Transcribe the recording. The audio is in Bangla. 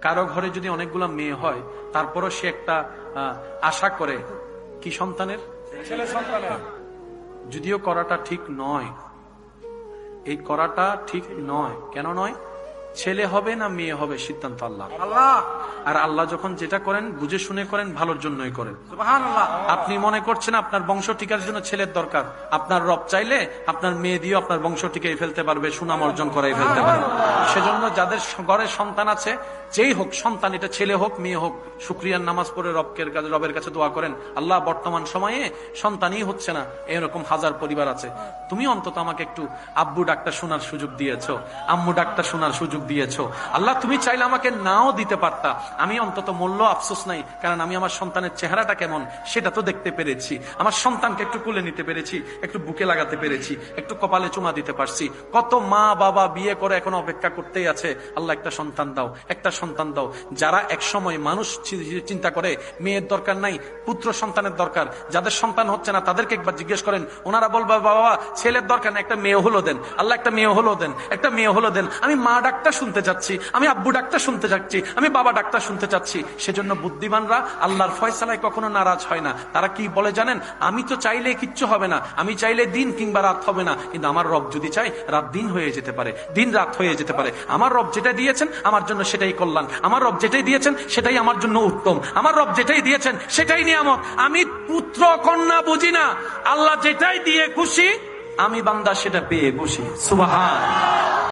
কারও ঘরে যদি অনেকগুলো মেয়ে হয় তারপরও সে একটা আশা করে। কি সন্তানের? ছেলে সন্তানের। যদিও করাটা ঠিক নয়। এই করাটা ঠিক নয়। কেন নয়? ছেলে হবে না মেয়ে হবে সিদ্ধান্ত আল্লাহ আল্লাহ। আর আল্লাহ যখন যেটা করেন বুঝে শুনে করেন ভালোর জন্যই করেন। আপনি মনে করছেন আপনার বংশ টিকার জন্য ছেলের দরকার। আপনার রব চাইলে আপনার মেয়ে দিয়েও আপনার বংশ টিকাই ফেলতে পারবে সুনাম অর্জন করাই ফেলতে পারবে। সেজন্য যাদের ঘরে সন্তান আছে যেই হোক সন্তান এটা ছেলে হোক মেয়ে হোক শুক্রিয়ার নামাজ পড়ে রবকের কাছে রবের কাছে দোয়া করেন আল্লাহ বর্তমান সময়ে সন্তানই হচ্ছে না এরকম হাজার পরিবার আছে। তুমি অন্তত আমাকে একটু আব্বু ডাক্তার শোনার সুযোগ দিয়েছ। আম্মু ডাক্তার শোনার সুযোগ দিয়েছ। আল্লাহ, তুমি চাইলে আমাকে নাও দিতে পারতা। আমি অন্তত মূল্য আফসোস নাই, কারণ আমি আমার সন্তানের চেহারাটা কেমন, সেটা তো দেখতে পেরেছি। আমার সন্তানকে একটু কুলে নিতে পেরেছি, একটু বুকে লাগাতে পেরেছি, একটু কপালে চুমা দিতে পারছি। কত মা বাবা বিয়ে করে এখন অপেক্ষা করতেই আছে। আল্লাহ, একটা সন্তান দাও, একটা সন্তান দাও। যারা এক সময় মানুষ চিন্তা করে, মেয়ের দরকার নাই, পুত্র সন্তানের দরকার। যাদের সন্তান হচ্ছে না, তাদেরকে একবার জিজ্ঞেস করেন, ওনারা বলবে, বাবা, ছেলের দরকার না, একটা মেয়ে হলো দেন। আল্লাহ, একটা মেয়ে হলো দেন, একটা মেয়ে হলো দেন। আমি মা ডাক্তার শুনতে চাচ্ছি, আমি আব্বু ডাক্তার শুনতে চাচ্ছি, আমি বাবা ডাক্তার শুনতে চাচ্ছি। সেজন্য বুদ্ধিমানরা আল্লাহর ফয়সালায় কখনো নারাজ হয় না। তারা কি বলে জানেন? আমি তো চাইলে কিচ্ছু হবে না, আমি চাইলে দিন কিংবা রাত হবে না, কিন্তু আমার রব যদি চাই রাত দিন হয়ে যেতে পারে, দিন রাত হয়ে যেতে পারে। আমার রব যেটা দিয়েছেন, আমার জন্য সেটাই কল্যাণ। আমার রব যেটাই দিয়েছেন, সেটাই আমার জন্য উত্তম। আমার রব যেটাই দিয়েছেন, সেটাই নিয়ামত। আমি পুত্র, কন্যা বুঝি না। আল্লাহ যেটাই দিয়ে খুশি, আমি বান্দা সেটা পেয়ে খুশি সুবাহান।